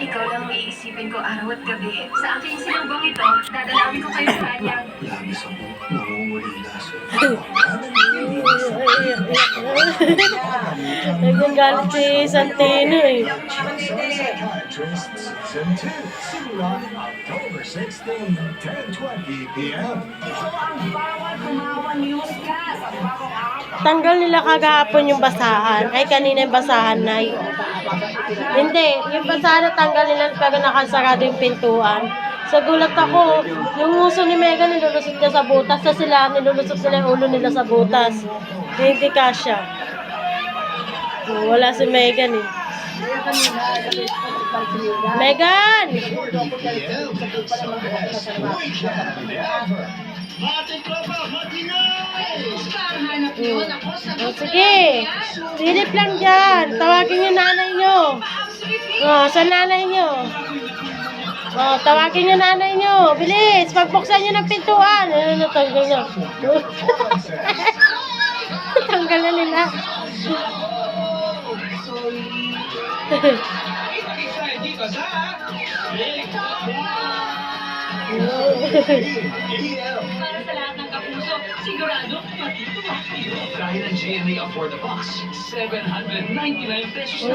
Ikaw lang ang iisipin ko araw at gabi. Sa aking sinumbong ito, dadalawin ko kayo sa kanya. Labis ako, nangungulila sa Nagagalit si Santino eh. Psychiatrist Season 2. Simula October 16, 10.20 p.m. Tanggal nila kagahapon yung basahan. Ay, kanina yung basahan na Hindi, yung basahan na tanggal nila pag nakasarado yung pintuan. Sa gulat ako, yung uso ni Megan nilulusot niya sa butas. Sa sila, nilulusot nila yung ulo nila sa butas. Hindi kasya. Wala si Megan eh. Megan! Oh, sige. Silip lang dyan. Tawagin nyo. Oh, sa nanay nyo. Oh, tawagin yung nanay nyo. Bilis, pagbuksan nyo ng pintuan. Ano na, tanggal na. tanggal na nila. Para sa lahat ng kapuso, sigurado matutuwa kayo. Dahil ang GMA Afford the Box, 799 pesos